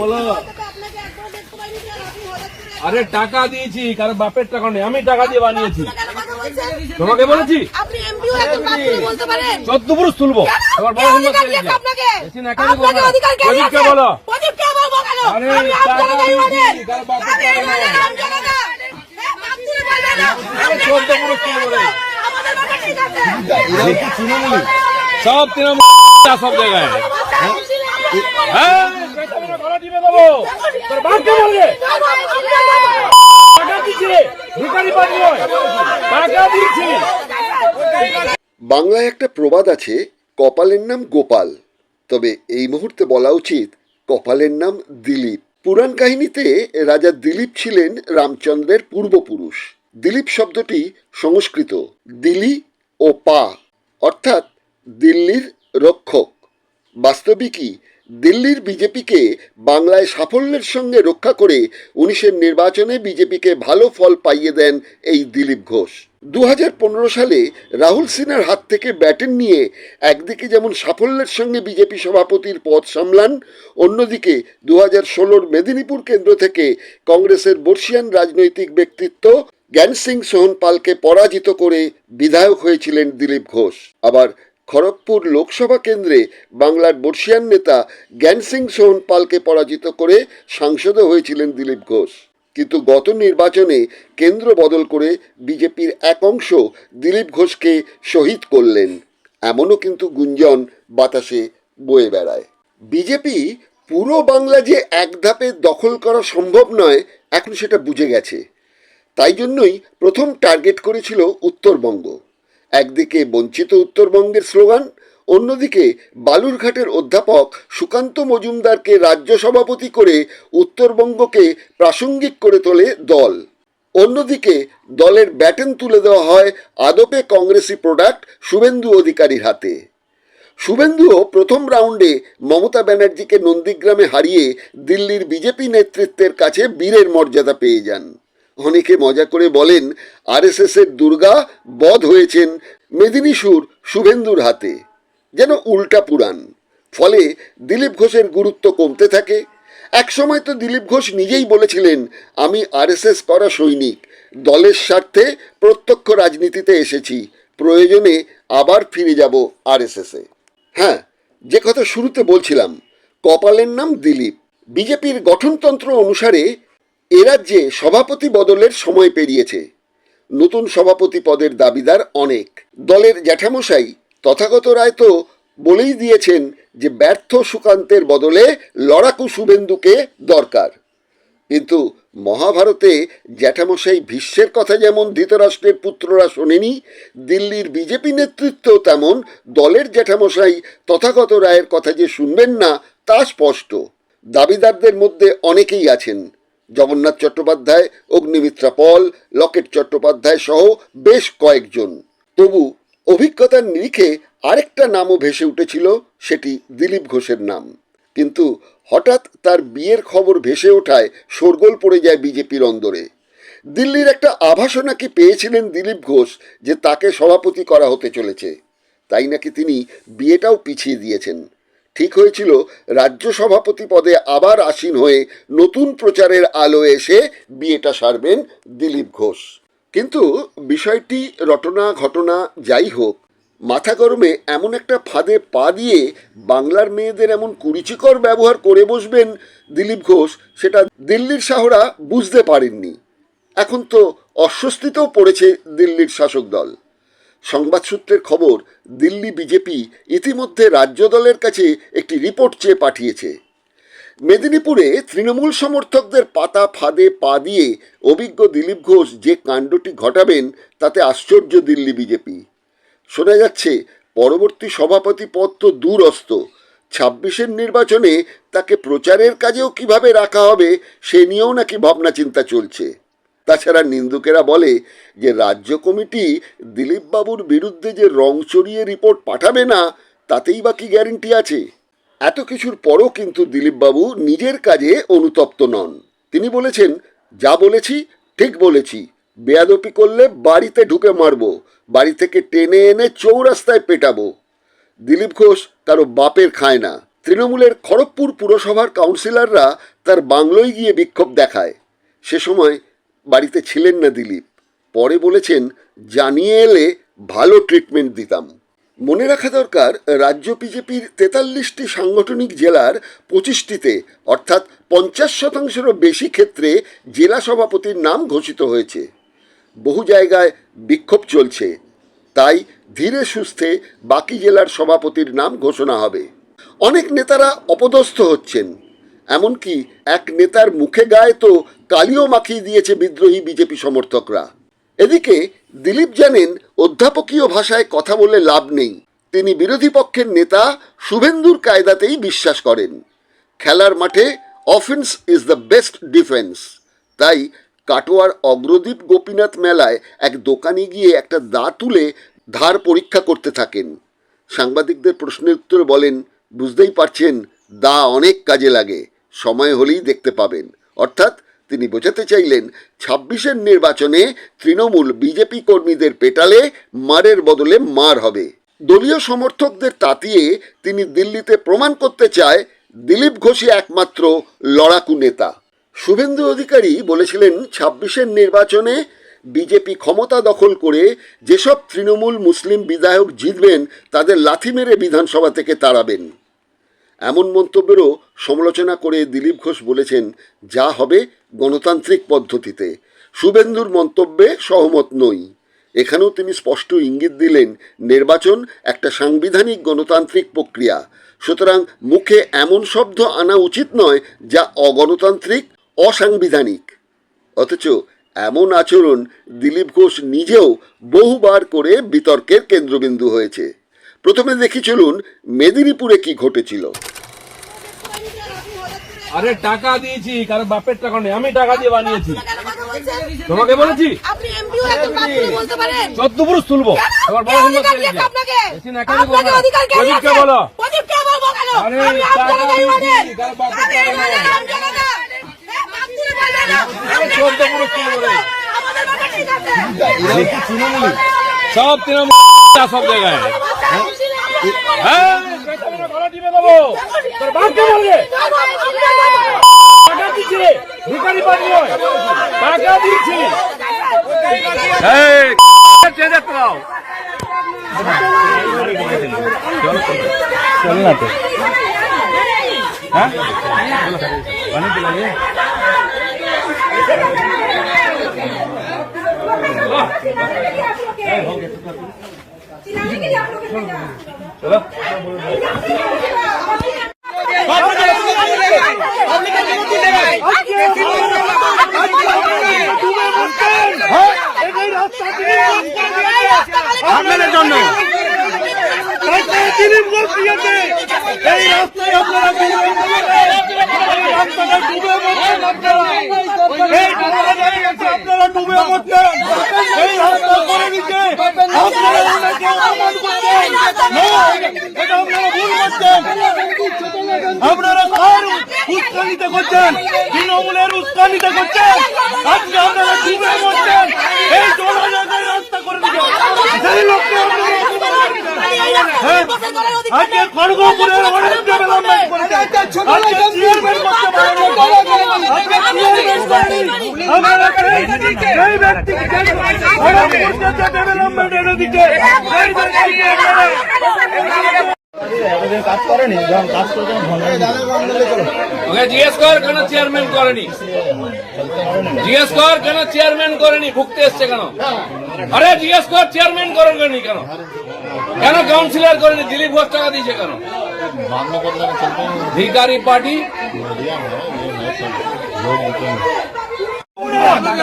বলো। আরে টাকা দিয়েছি কারণ বাপের টাকা নেই। আমি টাকা দিয়ে বানিয়েছি। তোমাকে বলেছি? চোদ্দ পুরুষ তুলবো। বড় বলো। আরে, চোদ্দ পুরুষ তুলবো সব তৃণমূল সব জায়গায়। হ্যাঁ? বাংলায় একটা প্রবাদ আছে, কপালের নাম গোপাল। তবে এই মুহূর্তে বলা উচিত, কপালের নাম দিলীপ। পুরাণ কাহিনীতে রাজা দিলীপ ছিলেন রামচন্দ্রের পূর্বপুরুষ। দিলীপ শব্দটি সংস্কৃত, দিলি ও পা। অর্থাৎ দিল্লির রক্ষক। বাস্তবিকই দিল্লির বিজেপিকে বাংলায় সাফল্যের সঙ্গে রক্ষা করে উনিশের নির্বাচনে বিজেপিকে ভালো ফল পাইয়ে দেন এই দিলীপ ঘোষ। দু হাজার পনেরো সালে রাহুল সিনহার হাত থেকে ব্যাটেন নিয়ে একদিকে যেমন সাফল্যের সঙ্গে বিজেপি সভাপতির পদ সামলান, অন্যদিকে দু হাজার ষোলোর মেদিনীপুর কেন্দ্র থেকে কংগ্রেসের বর্ষিয়ান রাজনৈতিক ব্যক্তিত্ব জ্ঞান সিং সোহন পালকে পরাজিত করে বিধায়ক হয়েছিলেন দিলীপ ঘোষ। আবার খড়গপুর লোকসভা কেন্দ্রে বাংলার বর্ষিয়ান নেতা জ্ঞান সিং সোহন পালকে পরাজিত করে সাংসদও হয়েছিলেন দিলীপ ঘোষ। কিন্তু গত নির্বাচনে কেন্দ্র বদল করে বিজেপির এক অংশ দিলীপ ঘোষকে শহীদ করলেন। এমনও কিন্তু গুঞ্জন বাতাসে বয়ে বেড়ায়। বিজেপি পুরো বাংলা যে এক ধাপে দখল করা সম্ভব নয়, এখন সেটা বুঝে গেছে। তাই জন্যই প্রথম টার্গেট করেছিল উত্তরবঙ্গ। একদিকে বঞ্চিত উত্তরবঙ্গের স্লোগান, অন্যদিকে বালুরঘাটের অধ্যাপক সুকান্ত মজুমদারকে রাজ্য সভাপতি করে উত্তরবঙ্গকে প্রাসঙ্গিক করে তোলে দল। অন্যদিকে দলের ব্যাটন তুলে দেওয়া হয় আদপে কংগ্রেসি প্রোডাক্ট শুভেন্দু অধিকারীর হাতে। শুভেন্দুও প্রথম রাউন্ডে মমতা ব্যানার্জিকে নন্দীগ্রামে হারিয়ে দিল্লির বিজেপি নেতৃত্বের কাছে বীরের মর্যাদা পেয়ে যান। অনেকে মজা করে বলেন, আরএসএস এর দুর্গা বধ হয়েছেন মেদিনীশুর শুভেন্দুর হাতে। যেন উল্টা পুরাণ। ফলে দিলীপ ঘোষের গুরুত্ব কমতে থাকে। একসময় তো দিলীপ ঘোষ নিজেই বলেছিলেন, আমি আরএসএস করা সৈনিক। দলের স্বার্থে প্রত্যক্ষ রাজনীতিতে এসেছি। প্রয়োজনে আবার ফিরে যাব আরএসএসে হ্যাঁ যে কথা শুরুতে বলছিলাম, কপালের নাম দিলীপ। বিজেপির গঠনতন্ত্র অনুসারে এ রাজ্যে সভাপতি বদলের সময় পেরিয়েছে। নতুন সভাপতি পদের দাবিদার অনেক। দলের জ্যাঠামশাই তথাগত রায় তো বলেই দিয়েছেন যে ব্যর্থ সুকান্তের বদলে লড়াকু শুভেন্দুকে দরকার। কিন্তু মহাভারতে জ্যাঠামশাই ভীষ্মের কথা যেমন ধৃতরাষ্ট্রের পুত্ররা শোনেনি, দিল্লির বিজেপি নেতৃত্ব তেমন দলের জ্যাঠামশাই তথাগত রায়ের কথা যে শুনবেন না তা স্পষ্ট। দাবিদারদের মধ্যে অনেকেই আছেন। জগন্নাথ চট্টোপাধ্যায়, অগ্নিমিত্রা পল, লকেট চট্টোপাধ্যায় সহ বেশ কয়েকজন। তবু অভিজ্ঞতার নিরিখে আরেকটা নামও ভেসে উঠেছিল, সেটি দিলীপ ঘোষের নাম। কিন্তু হঠাৎ তার বিয়ের খবর ভেসে ওঠায় শোরগোল পড়ে যায় বিজেপির অন্দরে। দিল্লির একটা আভাসও নাকি পেয়েছিলেন দিলীপ ঘোষ যে তাকে সভাপতি করা হতে চলেছে? তাই নাকি তিনি বিয়েটাও পিছিয়ে দিয়েছেন? ঠিক হয়েছিল, রাজ্য সভাপতি পদে আবার আসীন হয়ে নতুন প্রচারের আলো এসে বিয়েটা সারবেন দিলীপ ঘোষ। কিন্তু বিষয়টি রটনা ঘটনা যাই হোক, মাথা গরমে এমন একটা ফাঁদে পা দিয়ে বাংলার মেয়েদের এমন কুরুচিকর ব্যবহার করে বসবেন দিলীপ ঘোষ, সেটা দিল্লির শাহরা বুঝতে পারেননি। এখন তো অস্বস্তিতেও পড়েছে দিল্লির শাসক দল। সংবাদ সূত্রের খবর, দিল্লি বিজেপি ইতিমধ্যে রাজ্য দলের কাছে একটি রিপোর্ট চেয়ে পাঠিয়েছে। মেদিনীপুরে তৃণমূল সমর্থকদের পাতা ফাঁদে পা দিয়ে অভিজ্ঞ দিলীপ ঘোষ যে কাণ্ডটি ঘটাবেন, তাতে আশ্চর্য দিল্লি বিজেপি। শোনা যাচ্ছে, পরবর্তী সভাপতি পদ তো দূরস্থ ছাব্বিশের নির্বাচনে তাকে প্রচারের কাজেও কীভাবে রাখা হবে, সে নিয়েও নাকি ভাবনা চিন্তা চলছে। তাছাড়া নিন্দুকেরা বলে যে রাজ্য কমিটি দিলীপবাবুর বিরুদ্ধে যে রং চড়িয়ে রিপোর্ট পাঠাবে না, তাতেই বা কি গ্যারেন্টি আছে? এত কিছুর পরও কিন্তু দিলীপবাবু নিজের কাজে অনুতপ্ত নন। তিনি বলেছেন, যা বলেছি, ঠিক বলেছি। বেয়াদপি করলে বাড়িতে ঢুকে মারবো, বাড়ি থেকে টেনে এনে চৌরাস্তায় পেটাবো। দিলীপ ঘোষ কারও বাপের খায় না। তৃণমূলের খড়গপুর পুরসভার কাউন্সিলররা তার বাংলোয় গিয়ে বিক্ষোভ দেখায়। সে সময় বাড়িতে ছিলেন না দিলীপ। পরে বলেছেন, জানিয়ে এলে ভালো ট্রিটমেন্ট দিতাম। মনে রাখা দরকার, রাজ্য বিজেপির তেতাল্লিশটি সাংগঠনিক জেলার পঁচিশটিতে, অর্থাৎ পঞ্চাশ শতাংশেরও বেশি ক্ষেত্রে জেলা সভাপতির নাম ঘোষিত হয়েছে। বহু জায়গায় বিক্ষোভ চলছে। তাই ধীরে সুস্থে বাকি জেলার সভাপতির নাম ঘোষণা হবে। অনেক নেতারা অপদস্থ হচ্ছেন। এমনকি এক নেতার মুখে গায়ে তো কালিও মাখিয়ে দিয়েছে বিদ্রোহী বিজেপি সমর্থকরা। এদিকে দিলীপ জানেন অধ্যাপকীয় ভাষায় কথা বলে লাভ নেই। তিনি বিরোধী পক্ষের নেতা শুভেন্দুর কায়দাতেই বিশ্বাস করেন। খেলার মাঠে offence is the best defence তাই কাটোয়ার অগ্রদীপ গোপীনাথ মেলায় এক দোকানে গিয়ে একটা দা তুলে ধার পরীক্ষা করতে থাকেন। সাংবাদিকদের প্রশ্নের উত্তরে বলেন, বুঝতেই পারছেন, দা অনেক কাজে লাগে। সময় হলেই দেখতে পাবেন। অর্থাৎ তিনি বোঝাতে চাইলেন, ছাব্বিশের নির্বাচনে তৃণমূল বিজেপি কর্মীদের পেটালে মারের বদলে মার হবে। দলীয় সমর্থকদের তাতিয়ে তিনি দিল্লিতে প্রমাণ করতে চায়, দিলীপ ঘোষই একমাত্র লড়াকু নেতা। শুভেন্দু অধিকারী বলেছিলেন, ছাব্বিশের নির্বাচনে বিজেপি ক্ষমতা দখল করে যেসব তৃণমূল মুসলিম বিধায়ক জিতবেন, তাদের লাথি মেরে বিধানসভা থেকে তাড়াবেন। এমন মন্তব্যেরও সমালোচনা করে দিলীপ ঘোষ বলেছেন, যা হবে গণতান্ত্রিক পদ্ধতিতে। শুভেন্দুর মন্তব্যে সহমত নই। এখানেও তিনি স্পষ্ট ইঙ্গিত দিলেন, নির্বাচন একটা সাংবিধানিক গণতান্ত্রিক প্রক্রিয়া। সুতরাং মুখে এমন শব্দ আনা উচিত নয় যা অগণতান্ত্রিক, অসাংবিধানিক। অথচ এমন আচরণ দিলীপ ঘোষ নিজেও বহুবার করে বিতর্কের কেন্দ্রবিন্দু হয়েছে। প্রথমে দেখি চলুন মেদিনীপুরে কি ঘটেছিল আরে টাকা দিয়েছি কারণ বাপের টাকা নেই আমি টাকা দিয়ে বানিয়েছি? তোমাকে বলেছি চোদ্দ পুরুষ তুলবো আমার কে বড় অধিকার সুন্দর দিয়েছে আপনাকে? বেশি নাকামি করো আপনাকে না। অধিকার কে প্রদীপকে দিয়েছে? বলো প্রদীপকে বলব কেন? আরে, আমি টাকা আপনাকে দিয়েছি, বলবেন। কারও বাপের আমি টাকা নেই। বলবেন, আমি জানি না। এ, বাথরুমে বলবেন না। আরে, চোদ্দ পুরুষ তুলবো রে। আমাদের ব্যাপার ঠিক আছে। সব তৃণমূল সব জায়গায় চল না তো হ্যাঁ পানি পিলাইয়ে চলো আপনাদের জন্য এই আপনারা ডুবে মরছেন। এই রাস্তা করে দিচ্ছে আপনারা করছেন করছেন কার উস্কানিতে করছেন? তৃণমূলের উস্কানিতে করছেন? আজকে আপনারা ডুবে মরছেন। এই করছেন হ্যাঁ? আজকে খড়গপুরের অনেক ডেভেলপমেন্ট করেছে আজকে করতে পারেনি আজকে চেয়ারম্যান করেনি আপনারা জিজ্ঞেস কর, কেন চেয়ারম্যান করেনি? জিজ্ঞেস কর, কেন চেয়ারম্যান করেনি? ভুগতে এসছে কেন? আরে জিজ্ঞেস কর চেয়ারম্যান করেনি কেন? কেন কাউন্সিলর করেনি? দিলীপ ঘোষ টাকা দিয়েছে কেন? ভিকারি পার্টি? আমাদের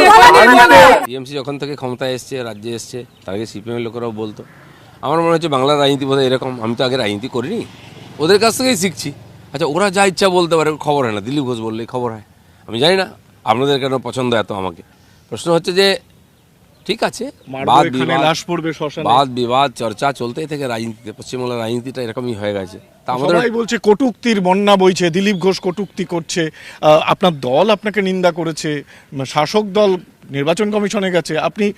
টিএমসি যখন থেকে ক্ষমতায় এসছে রাজ্যে এসছে তার আগে সিপিএমের লোকেরাও বলতো। আমার মনে হচ্ছে বাংলার রাজনীতি বোধহয় এরকম আমি তো আগে রাজনীতি করিনি। ওদের কাছ থেকেই শিখছি। আচ্ছা ওরা যা ইচ্ছা বলতে পারে খবর হয় না। দিলীপ ঘোষ বললেই খবর হয়। আমি জানি না আপনাদের কেন পছন্দ এত আমাকে? প্রশ্ন হচ্ছে যে ঠিক আছে বাদ বিবাদ। বাদ বিবাদ চর্চা চলতেই থেকে রাজনীতিতে। পশ্চিমবাংলার রাজনীতিটা এরকমই হয়ে গেছে। সবাই বলছে কটুক্তির বন্যা বইছে দিলীপ ঘোষ কটুক্তি করছে। আপনার দল আপনাকে নিন্দা করেছে শাসক দল নির্বাচন কমিশনে গেছে আপনি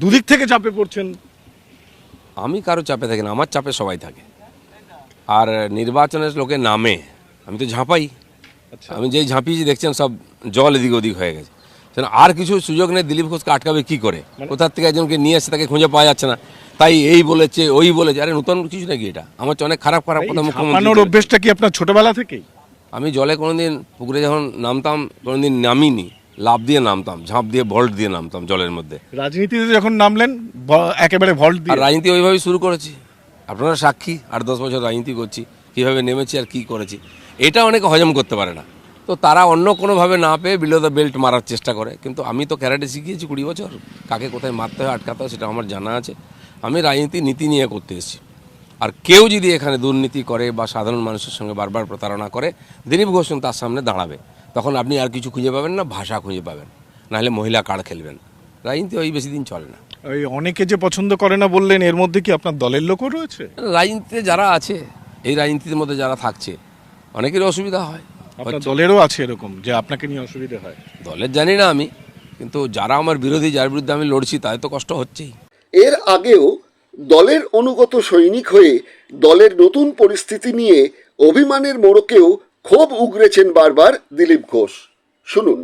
দুদিক থেকে চাপে পড়ছেন। আমি কারও চাপে থাকি না আমার চাপে সবাই থাকে। আর নির্বাচনের লোকে নামে আমি তো ঝাঁপাই। আচ্ছা। আমি যেই ঝাঁপিয়েছি দেখছেন সব জল এদিক ওদিক হয়ে গেছে। আর কিছু সুযোগ নেই দিলীপ ঘোষকে আটকাবে কি করে? মানে- কোথার থেকে একজনকে নিয়ে এসে তাকে খুঁজে পাওয়া যাচ্ছে না। তাই এই বলেছে ওই বলেছে। আরে নতুন কিছু নাকি এটা? আমার অনেক খারাপ খারাপ কথা মুখ্যমন্ত্রী অভ্যেসটা কি আপনার ছোটবেলা থেকেই? আমি জলে কোনোদিন পুকুরে যখন নামতাম কোনোদিন নামিনি। লাভ দিয়ে নামতাম ঝাঁপ দিয়ে ভল্ট দিয়ে নামতাম জলের মধ্যে। রাজনীতিতে যখন নামলেন একেবারে ভল্ট দিয়ে। রাজনীতি ওইভাবেই শুরু করেছি। আপনারা সাক্ষী আট দশ বছর রাজনীতি করছি কীভাবে নেমেছি আর কি করেছি। এটা অনেকে হজম করতে পারে না। তো তারা অন্য কোনোভাবে না পেয়ে বিলো দ্য বেল্ট মারার চেষ্টা করে। কিন্তু আমি তো ক্যারাটে শিখিয়েছি কুড়ি বছর। কাকে কোথায় মারতে হয় আটকাতে হয় সেটা আমার জানা আছে। আমি রাজনীতি নীতি নিয়ে করতে এসেছি। আর কেউ যদি এখানে দুর্নীতি করে বা সাধারণ মানুষের সঙ্গে বারবার প্রতারণা করে দিলীপ ঘোষ তার সামনে দাঁড়াবে। তখন আপনি আর কিছু খুঁজে পাবেন না ভাষা খুঁজে পাবেন। নাহলে মহিলা কার্ড খেলবেন। রাজনীতি ওই বেশি দিন চলে না। ওই অনেকে যে পছন্দ করে না বললেন এর মধ্যে কি আপনার দলের লোকও রয়েছে? রাজনীতিতে যারা আছে এই রাজনীতির মধ্যে যারা থাকছে অনেকের অসুবিধা হয়। আপনার দলেরও আছে এরকম যে আপনাকে নিয়ে অসুবিধা হয়? দলের জানি না আমি কিন্তু যারা আমার বিরোধী যার বিরুদ্ধে আমি লড়ছি তাই তো কষ্ট হচ্ছেই। এর আগেও দলের অনুগত সৈনিক হয়ে দলের নতুন পরিস্থিতি নিয়ে অভিমানের মোড়কেও ক্ষোভ উগরেছেন বারবার দিলীপ ঘোষ। শুনুন।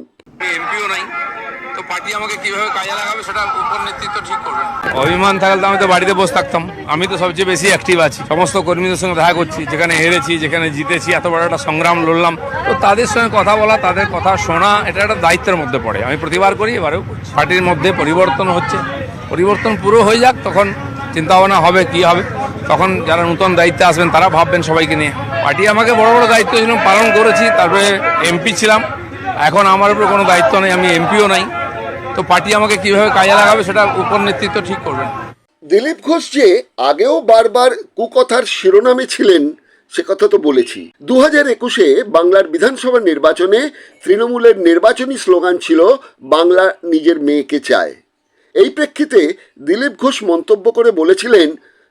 তো পার্টি আমাকে কীভাবে কাজে লাগাবে সেটা উপর নেতৃত্ব ঠিক করবে অভিমান থাকলে তো আমি তো বাড়িতে বসে থাকতাম। আমি তো সবচেয়ে বেশি অ্যাক্টিভ আছি। সমস্ত কর্মীদের সঙ্গে দেখা করছি, যেখানে হেরেছি, যেখানে জিতেছি, এত বড় একটা সংগ্রাম লড়লাম। তো তাদের সঙ্গে কথা বলা, তাদের কথা শোনা, এটা একটা দায়িত্বের মধ্যে পড়ে। আমি প্রতিবার করি, এবারেও পার্টির মধ্যে পরিবর্তন হচ্ছে। পরিবর্তন পুরো হয়ে যাক, তখন চিন্তা ভাবনা হবে, কি হবে। তখন যারা নতুন দায়িত্বে আসবেন, তারা ভাববেন সবাইকে নিয়ে। পার্টি আমাকে বড় বড় দায়িত্ব ছিল, পালন করেছি। তারপরে এমপি ছিলাম। এখন আমার উপরে কোনো দায়িত্ব নেই, আমি এমপিও নাই। তো পার্টি আমাকে কীভাবে কাজে লাগাবে সেটা উপর নেতৃত্ব ঠিক করবেন দিলীপ ঘোষ যে আগেও বারবার কুকথার শিরোনামে ছিলেন, সে কথা তো বলেছি। দু হাজার একুশে বাংলার বিধানসভা নির্বাচনে তৃণমূলের নির্বাচনী স্লোগান ছিল, বাংলা নিজের মেয়েকে চায়। এই প্রেক্ষিতে দিলীপ ঘোষ মন্তব্য করে বলেছিলেন,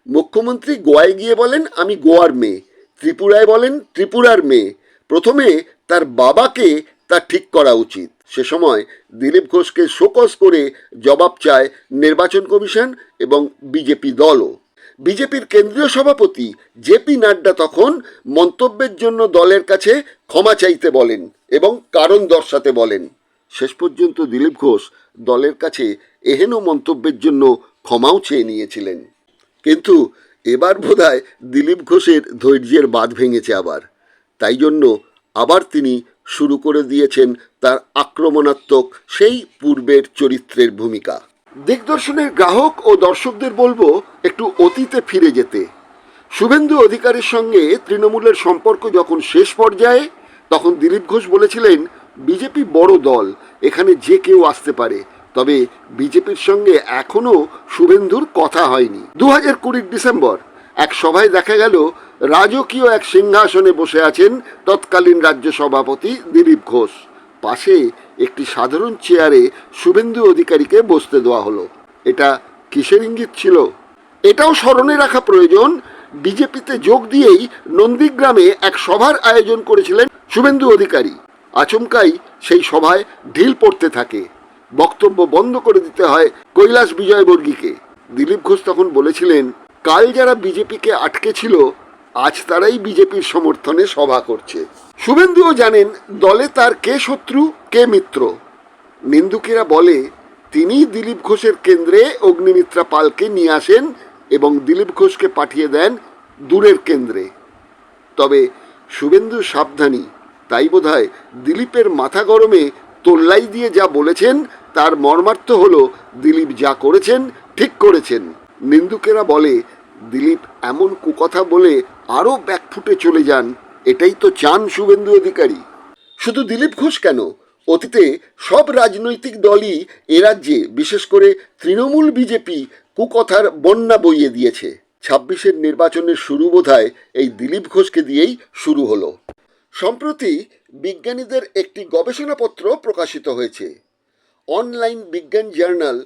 মুখ্যমন্ত্রী গোয়ায় গিয়ে বলেন, আমি গোয়ার মেয়ে। ত্রিপুরায় বলেন, ত্রিপুরার মেয়ে। প্রথমে তার বাবাকে তা ঠিক করা উচিত। সে সময় দিলীপ ঘোষকে শোকস করে জবাব চায় নির্বাচন কমিশন এবং বিজেপি দলও। বিজেপির কেন্দ্রীয় সভাপতি জেপি নাড্ডা তখন মন্তব্যের জন্য দলের কাছে ক্ষমা চাইতে বলেন এবং কারণ দর্শাতে বলেন। শেষ পর্যন্ত দিলীপ ঘোষ দলের কাছে এহেন মন্তব্যের জন্য ক্ষমাও চেয়ে নিয়েছিলেন। কিন্তু এবার বোধহয় দিলীপ ঘোষের ধৈর্যের বাঁধ ভেঙেছে আবার। তাই জন্য আবার তিনি শুরু করে দিয়েছেন তার আক্রমণাত্মক সেই পূর্বের চরিত্রের ভূমিকা। দিগদর্শনের গ্রাহক ও দর্শকদের বলব, একটু অতীতে ফিরে যেতে। শুভেন্দু অধিকারীর সঙ্গে তৃণমূলের সম্পর্ক যখন শেষ পর্যায়ে, তখন দিলীপ ঘোষ বলেছিলেন, বিজেপি বড় দল, এখানে যে কেউ আসতে পারে। তবে বিজেপির সঙ্গে এখনও শুভেন্দুর কথা হয়নি। দু হাজার কুড়ির ডিসেম্বর, এক সভায় দেখা গেল রাজকীয় এক সিংহাসনে বসে আছেন তৎকালীন রাজ্য সভাপতি দিলীপ ঘোষ। পাশে একটি সাধারণ চেয়ারে শুভেন্দু অধিকারীকে বসতে দেওয়া হলো। এটা কিসের ইঙ্গিত ছিল? এটাও স্মরণে রাখা প্রয়োজন, বিজেপিতে যোগ দিয়েই নন্দীগ্রামে এক সভার আয়োজন করেছিলেন শুভেন্দু অধিকারী। আচমকাই সেই সভায় ঢিল পড়তে থাকে। বক্তব্য বন্ধ করে দিতে হয় কৈলাস বিজয়বর্গীকে। দিলীপ ঘোষ তখন বলেছিলেন, কাল যারা বিজেপিকে আটকে ছিল আজ তারাই বিজেপির সমর্থনে সভা করছে। শুভেন্দুও জানেন, দলে তার কে শত্রু, কে মিত্র। নিন্দুকেরা বলে তিনি দিলীপ ঘোষের কেন্দ্রে অগ্নিমিত্রা পালকে নিয়ে আসেন এবং দিলীপ ঘোষকে পাঠিয়ে দেন দূরের কেন্দ্রে। তবে শুভেন্দু সাবধানী, তাই বোধহয় দিলীপের মাথা গরমে তোল্লাই দিয়ে যা বলেছেন, তার মর্মার্থ হল দিলীপ যা করেছেন, ঠিক করেছেন। নিন্দুকেরা বলে দিলীপ এমন কুকথা বলে আরও ব্যাকফুটে চলে যান, এটাই তো চান শুভেন্দু অধিকারী। শুধু দিলীপ ঘোষ কেন? অতীতে সব রাজনৈতিক দলই এ রাজ্যে, বিশেষ করে তৃণমূল বিজেপি কুকথার বন্যা বইয়ে দিয়েছে। ছাব্বিশের নির্বাচনের শুরু বোধহয় এই দিলীপ ঘোষকে দিয়েই শুরু হলো। সম্প্রতি বিজ্ঞানীদের একটি গবেষণাপত্র প্রকাশিত হয়েছে। অনলাইন বিজ্ঞান জার্নাল,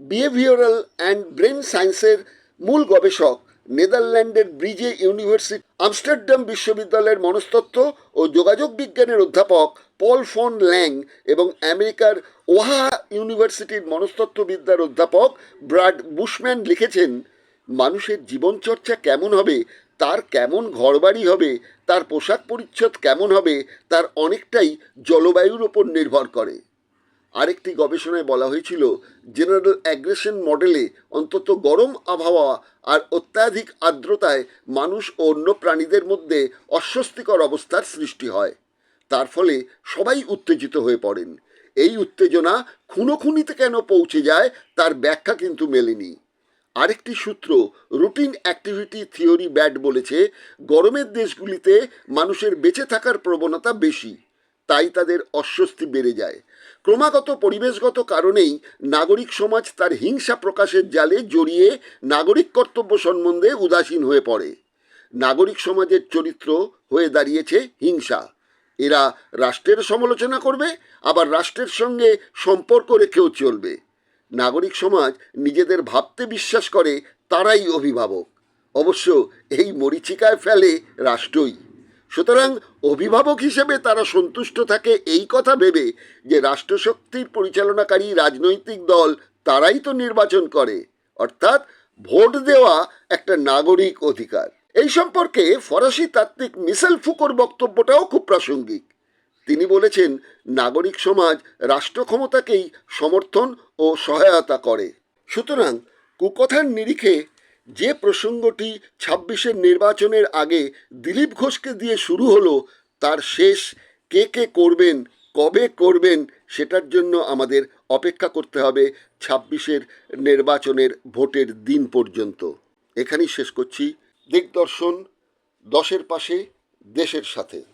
বিহেভিয়ারাল অ্যান্ড ব্রেন সায়েন্সের মূল গবেষক নেদারল্যান্ডের ব্রিজে ইউনিভার্সিটি, আমস্টারডাম বিশ্ববিদ্যালয়ের মনস্তত্ত্ব ও যোগাযোগ বিজ্ঞানের অধ্যাপক পল ফন ল্যাং এবং আমেরিকার ওহা ইউনিভার্সিটির মনস্তত্ত্ববিদ্যার অধ্যাপক ব্রাড বুশম্যান লিখেছেন, মানুষের জীবনচর্চা কেমন হবে, তার কেমন ঘরবাড়ি হবে, তার পোশাক পরিচ্ছদ কেমন হবে, তার অনেকটাই জলবায়ুর ওপর নির্ভর করে। আরেকটি গবেষণায় বলা হয়েছিল জেনারেল অ্যাগ্রেশন মডেলে অন্তত গরম আবহাওয়া আর অত্যাধিক আর্দ্রতায় মানুষ ও অন্য প্রাণীদের মধ্যে অস্বস্তিকর অবস্থার সৃষ্টি হয়। তার ফলে সবাই উত্তেজিত হয়ে পড়েন। এই উত্তেজনা খুনোখুনিতে কেন পৌঁছে যায় তার ব্যাখ্যা কিন্তু মেলেনি। আরেকটি সূত্র রুটিন অ্যাক্টিভিটি থিওরি ব্যাড বলেছে, গরমের দেশগুলিতে মানুষের বেঁচে থাকার প্রবণতা বেশি। তাই তাদের অস্বস্তি বেড়ে যায়। ক্রমাগত পরিবেশগত কারণেই নাগরিক সমাজ তার হিংসা প্রকাশের জালে জড়িয়ে নাগরিক কর্তব্য সম্বন্ধে উদাসীন হয়ে পড়ে। নাগরিক সমাজের চরিত্র হয়ে দাঁড়িয়েছে হিংসা। এরা রাষ্ট্রের সমালোচনা করবে, আবার রাষ্ট্রের সঙ্গে সম্পর্ক রেখেও চলবে। নাগরিক সমাজ নিজেদের ভাবতে বিশ্বাস করে, তারাই অভিভাবক। অবশ্য এই মরিচিকায় ফেলে রাষ্ট্রই। সুতরাং অভিভাবক হিসেবে তারা সন্তুষ্ট থাকে এই কথা ভেবে যে রাষ্ট্রশক্তির পরিচালনাকারী রাজনৈতিক দল তারাই তো নির্বাচন করে, অর্থাৎ ভোট দেওয়া একটা নাগরিক অধিকার। এই সম্পর্কে ফরাসি তাত্ত্বিক মিসেল ফুকোর বক্তব্যটাও খুব প্রাসঙ্গিক। তিনি বলেছেন, নাগরিক সমাজ রাষ্ট্র ক্ষমতাকেই সমর্থন ও সহায়তা করে। সুতরাং কুকথার নিরিখে যে প্রসঙ্গটি ছাব্বিশের নির্বাচনের আগে দিলীপ ঘোষকে দিয়ে শুরু হলো, তার শেষ কে কে করবেন, কবে করবেন, সেটার জন্য আমাদের অপেক্ষা করতে হবে ছাব্বিশের নির্বাচনের ভোটের দিন পর্যন্ত। এখানেই শেষ করছি। দিগদর্শন, দশের পাশে, দেশের সাথে।